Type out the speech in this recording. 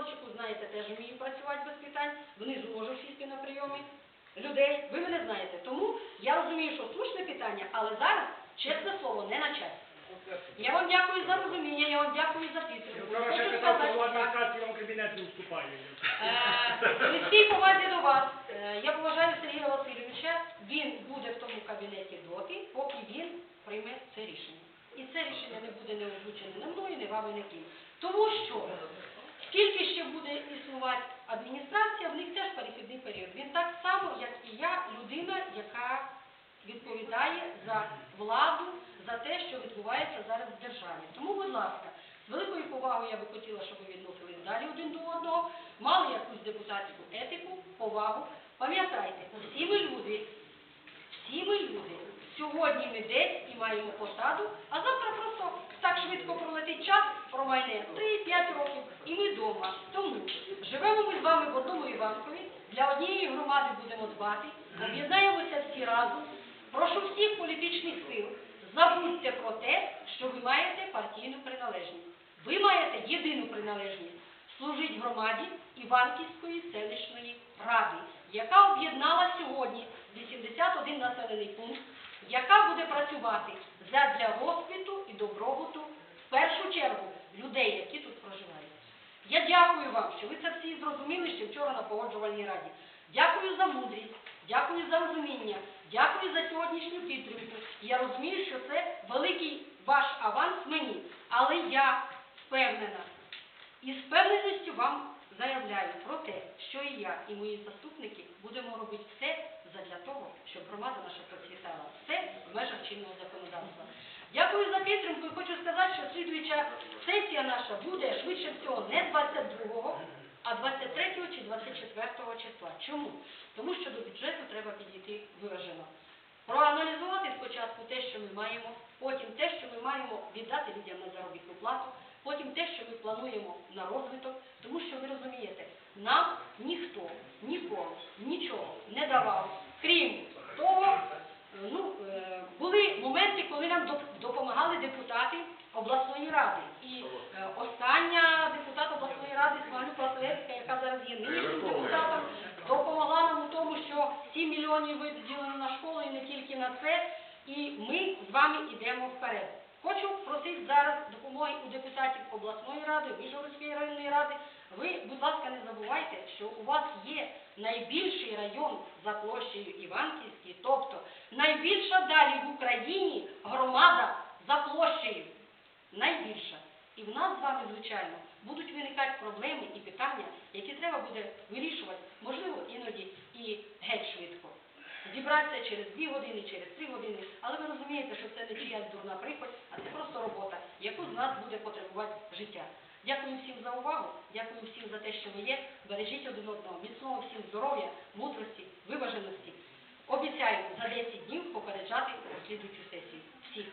Горщику, знаєте, теж вмію працювати без питань, внизу можу сісти на прийоми людей, ви мене знаєте. Тому я розумію, що слушне питання, але зараз, чесне слово, не на часі. Я вам дякую за розуміння, я вам дякую за підтримку. Хочу сказати. Е, повазі до вас. Е, Я поважаю Сергія Васильовича. Він буде в тому кабінеті доти, поки він прийме це рішення. І це рішення не буде не озвучене не мною, не вами, не ким. Тому що скільки ще буде існувати адміністрація, в них теж перехідний період. Він так само, як і я, людина, яка відповідає за владу, за те, що відбувається зараз в державі. Тому, будь ласка, з великою повагою я би хотіла, щоб ви відносились далі один до одного, мали якусь депутатську етику, повагу. Пам'ятайте, всі ми люди, всі ми люди. Сьогодні ми десь і маємо посаду, а завтра просто так швидко пролетить час, промайне 3-5 років, і ми вдома. Тому живемо ми з вами в одному Іванкові, для однієї громади будемо дбати, об'єднаємося всі разом. Прошу всіх політичних сил, забудьте про те, що ви маєте партійну приналежність. Ви маєте єдину приналежність служить громаді Іванківської селищної ради, яка об'єднала сьогодні 81 населений пункт, яка буде працювати задля розквіту і добробуту в першу чергу людей, які тут проживають. Я дякую вам, що ви це всі зрозуміли ще вчора на погоджувальній раді. Дякую за мудрість, дякую за розуміння, дякую за сьогоднішню підтримку. Я розумію, що це великий ваш аванс мені, але я впевнена і з впевненістю вам заявляю про те, що і я, і мої заступники будемо робити все задля того, щоб громада наша процвітала. Все в межах чинного законодавства. Дякую і хочу сказати, що слідуюча сесія наша буде швидше всього не 22-го, а 23 чи 24 числа. Чому? Тому що до бюджету треба підійти виражено. Проаналізувати спочатку те, що ми маємо, потім те, що ми маємо віддати людям на заробітну плату, потім те, що ми плануємо на розвиток, тому що ви розумієте, нам ніхто ніколи нічого не давав, крім того, е, ну, е, моменти, коли нам допомагали депутати обласної ради. І е, остання депутат обласної ради Смалюк Василевська, яка зараз є нинішнім депутатом, допомогла нам у тому, що 7 мільйонів виділено на школу і не тільки на це, і ми з вами йдемо вперед. Хочу просити зараз допомоги у депутатів обласної ради, Вижгородської районної ради. Ви, будь ласка, не забувайте, що у вас є найбільший район за площею Іванківський, найбільша далі в Україні громада за площею. Найбільша. І в нас з вами, звичайно, будуть виникати проблеми і питання, які треба буде вирішувати, можливо, іноді і геть швидко. Зібратися через дві години, через три години, але ви розумієте, що це не чиясь дурна приходь, а це просто робота, яку з нас буде потребувати життя. Дякую всім за увагу, дякую всім за те, що ви є. Бережіть один одного, міцного всім здоров'я, мудрості, виваженості. Обіцяю за 10 днів попереджати слідуючу сесію. Всіх.